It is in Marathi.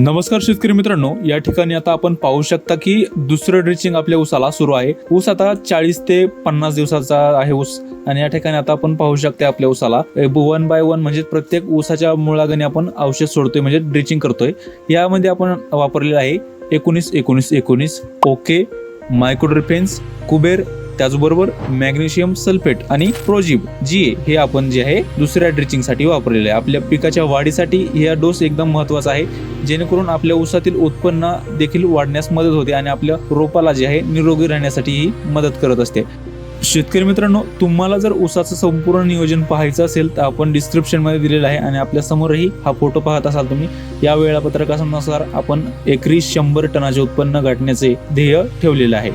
नमस्कार शेतकरी मित्रांनो या ठिकाणी आता आपण पाहू शकता की दुसरं ड्रिचिंग आपल्या ऊसाला सुरू आहे. ऊस आता चाळीस ते पन्नास दिवसाचा आहे ऊस. आणि या ठिकाणी आता आपण पाहू शकते आपल्या ऊसाला वन बाय वन म्हणजे प्रत्येक ऊसाच्या मुळागणी आपण औषध सोडतोय म्हणजे ड्रिचिंग करतोय. यामध्ये आपण वापरलेलं आहे एकोणीस एकोणीस एकोणीस ओके मायक्रोड्रिफेन्स कुबेर त्याचबरोबर मॅग्नेशियम सल्फेट आणि प्रोजिब जी हे आपण जे आहे दुसऱ्या ड्रिचिंगसाठी वापरलेले आहे. आपल्या पिकाच्या वाढीसाठी ह्या डोस एकदम महत्त्वाचा आहे. जेणेकरून आपल्या ऊसातील उत्पन्न देखील वाढण्यास मदत होते आणि आपल्या रोपाला जे आहे निरोगी राहण्यासाठी ही मदत करत असते. शेतकरी मित्रांनो तुम्हाला जर ऊसाचं संपूर्ण नियोजन पाहायचं असेल तर आपण डिस्क्रिप्शनमध्ये दिलेलं आहे आणि आपल्या समोरही हा फोटो पाहत असाल तुम्ही. या वेळापत्रकानुसार आपण एकरी शंभर टनाचे उत्पन्न गाठण्याचे ध्येय ठेवलेलं आहे.